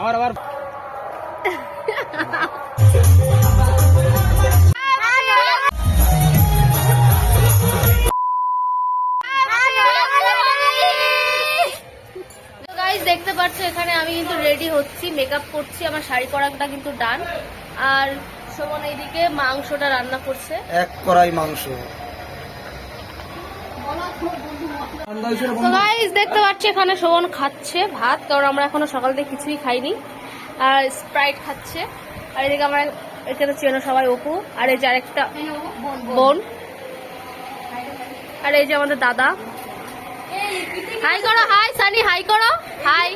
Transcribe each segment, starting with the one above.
আবার আবার। গাইস দেখতে পাচ্ছ এখানে আমি কিন্তু রেডি হচ্ছি মেকআপ করছি আমার শাড়ি পরাটা কিন্তু ডান আর সুমন এইদিকে মাংসটা রান্না করছে। এক কড়াই মাংস। তো গাইস দেখতে পাচ্ছি এখানে শোভন খাচ্ছে ভাত। কারণ আমরা এখনও সকাল থেকে কিছুই খাইনি। আর স্প্রাইট খাচ্ছে। আর এদিকে আমরা এখানে চেনো সবাই অপু। আর এই যে আরেকটা বোন আর এই যে আমাদের দাদা। হাই করো হাই সানি হাই করো। হাই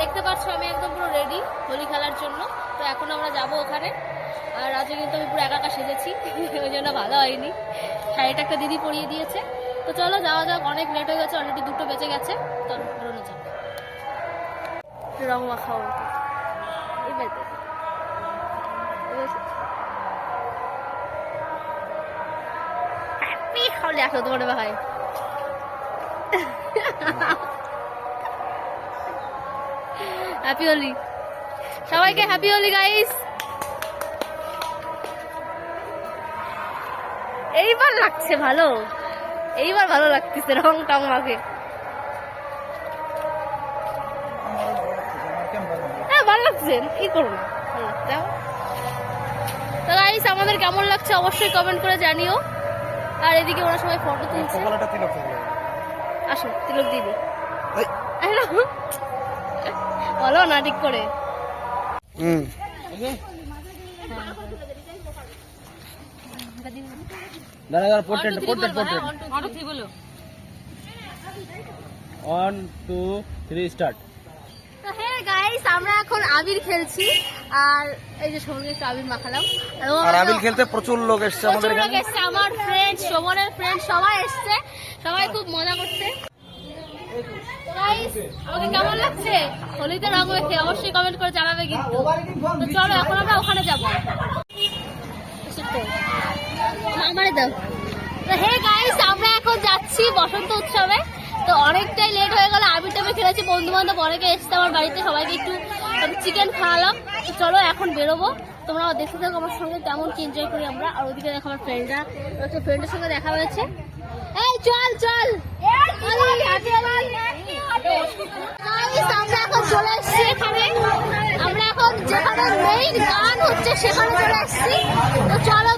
দেখতে পাচ্ছ আমি একদম পুরো রেডি হোলি খেলার জন্য। তো এখন আমরা যাব ওখানে। আর আজকে কিন্তু আমি পুরো একা একা সেজেছি। ওই জন্য ভালো হয়নি। শাড়িটা একটা দিদি পরিয়ে দিয়েছে। তো চলো, যাওয়া যাক, অনেক লেট হয়ে গেছে অলরেডি দুটো বেজে গেছে। তো বেরোনো যাক। রং মাখাও তোমার ভাই সবাইকে হ্যাপি হোলি গাইস এইবার লাগছে ভালো। এইবার ভালো লাগতেছে রং টং মাকে হ্যাঁ ভালো লাগছে। কি করব? ভালো লাগছে। আমার। তো আমাদের কেমন লাগছে অবশ্যই কমেন্ট করে জানিও। আর এদিকে ওরা সবাই ফটো তুলছে। আসো তিলক দিদি বলো না ঠিক করে। হুম। দাঁড়া দাঁড়া portrait portrait portrait one two three start তো হ্যাঁ গাইস আমরা এখন আবির খেলছি। আর এই যে সোমনকে আবির মাখালাম। আর আবিল খেলতে প্রচুর লোক এসছে আমাদের এখানে। এসছে আমার ফ্রেন্ড সোমনের ফ্রেন্ড সবাই এসছে। সবাই খুব মজা করছে। গাইস আমাকে কেমন লাগছে? হোলিতে রং মেখে অবশ্যই কমেন্ট করে জানাবে কিন্তু। তো চলো এখন আমরা ওখানে যাব। আমারে দাও। তো হে গাইস আমরা এখন যাচ্ছি বসন্ত উৎসবে। তো অনেকটাই লেট হয়ে গেল আবির টাবির খেলেছি বন্ধু বান্ধব অনেকে এসছে আমার বাড়িতে সবাইকে একটু চিকেন খাওয়ালাম। চলো এখন বেরোবো। তোমরা দেখতে থাকো আমার সঙ্গে কেমন কি এনজয় করি আমরা। আর ওদিকে দেখো আমার ফ্রেন্ডরা হচ্ছে ফ্রেন্ডের সঙ্গে দেখা হয়েছে। এই চল চল। আমরা এখন চলে এসেছি। এখানে আমরা এখন যেখানে মেইন গান হচ্ছে সেখানে চলে আসছি। তো চলো